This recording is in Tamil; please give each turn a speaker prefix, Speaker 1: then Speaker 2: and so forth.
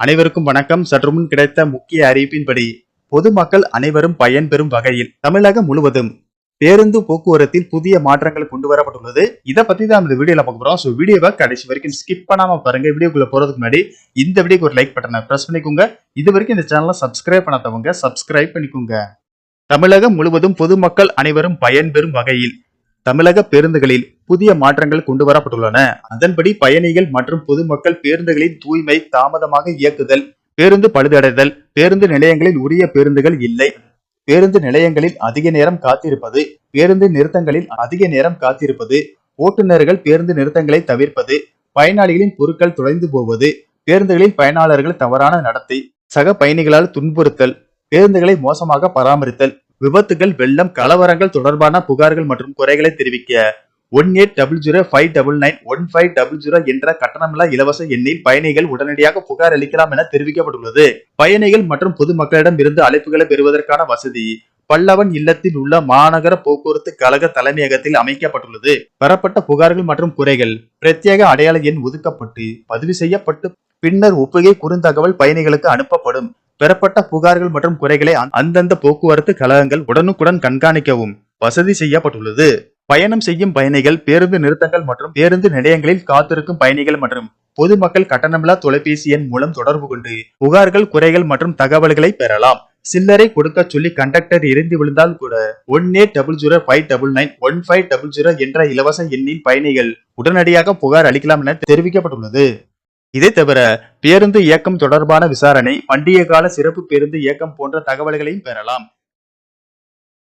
Speaker 1: அனைவருக்கும் வணக்கம். சற்றுமுன் கிடைத்த முக்கிய அறிவிப்பின்படி பொதுமக்கள் அனைவரும் பயன்பெறும் வகையில் தமிழகம் முழுவதும் பேருந்து போக்குவரத்தில் புதிய மாற்றங்கள் கொண்டு வரப்பட்டுள்ளது இதை பத்தி தான் இந்த வீடியோல பார்க்க போறோம். ஸோ வீடியோவை கடைசி வரைக்கும் ஸ்கிப் பண்ணாம பாருங்க. வீடியோக்குள்ள போறதுக்கு முன்னாடி இந்த வீடியோக்கு ஒரு லைக் பட்டனை பிரஸ் பண்ணிக்கோங்க. இது வரைக்கும் இந்த சேனலை சப்ஸ்கிரைப் பண்ணாதவங்க சப்ஸ்கிரைப் பண்ணிக்கோங்க. தமிழகம் முழுவதும் பொதுமக்கள் அனைவரும் பயன்பெறும் வகையில் தமிழக பேருந்துகளில் புதிய மாற்றங்கள் கொண்டு வரப்பட்டுள்ளன அதன்படி பயணிகள் மற்றும் பொதுமக்கள் பேருந்துகளின் தூய்மை தாமதமாக இயக்குதல் பேருந்து பழுதடைதல் பேருந்து நிலையங்களில் உரிய பேருந்துகள் இல்லை. பேருந்து நிலையங்களில் அதிக நேரம் காத்திருப்பது பேருந்து நிறுத்தங்களில் அதிக நேரம் காத்திருப்பது ஓட்டுநர்கள் பேருந்து நிறுத்தங்களை தவிர்ப்பது பயனாளிகளின் பொருட்கள் தொலைந்து போவது பேருந்துகளில் பயனாளர்கள் தவறான நடத்தை சக பயணிகளால் துன்புறுத்தல் பேருந்துகளை மோசமாக பராமரித்தல் விபத்துகள் வெள்ளம் கலவரங்கள் தொடர்பான புகார்கள் மற்றும் குறைகளை தெரிவிக்க one eight double zero five double nine one five double zero என்ற கட்டணமில்லா இலவச எண்ணில் பயணிகள் உடனடியாக புகார் அளிக்கலாம் என தெரிவிக்கப்பட்டுள்ளது. பயணிகள் மற்றும் பொதுமக்களிடம் இருந்து அழைப்புகளை பெறுவதற்கான வசதி பல்லவன் இல்லத்தில் உள்ள மாநகர போக்குவரத்து கழக தலைமையகத்தில் அமைக்கப்பட்டுள்ளது. பெறப்பட்ட புகார்கள் மற்றும் குறைகள் பிரத்யேக அடையாள எண் ஒதுக்கப்பட்டு பதிவு செய்யப்பட்டு பின்னர் ஒப்புகை குறுந்தகவல் பயணிகளுக்கு அனுப்பப்படும். பெறப்பட்ட புகார்கள் மற்றும் குறைகளை அந்தந்த போக்குவரத்து கழகங்கள் உடனுக்குடன் கண்காணிக்கவும். வசதி செய்யப்பட்டுள்ளது. பயணம் செய்யும் பயணிகள் பேருந்து நிறுத்தங்கள் மற்றும் பேருந்து நிலையங்களில் காத்திருக்கும் பயணிகள் மற்றும் பொதுமக்கள் கட்டணமில்லா தொலைபேசி எண் மூலம் தொடர்பு கொண்டு புகார்கள் குறைகள் மற்றும் தகவல்களை பெறலாம். சில்லறை கொடுக்க சொல்லி கண்டக்டர் எரிந்து விழுந்தால் கூட one eight double zero five double nine one five double zero என்ற இலவச எண்ணில் பயணிகள் உடனடியாக புகார் அளிக்கலாம் என தெரிவிக்கப்பட்டுள்ளது. இதே தவிர பேருந்து இயக்கம் தொடர்பான விசாரணை பண்டிகை கால சிறப்பு பேருந்து இயக்கம் போன்ற தகவல்களையும் பெறலாம்.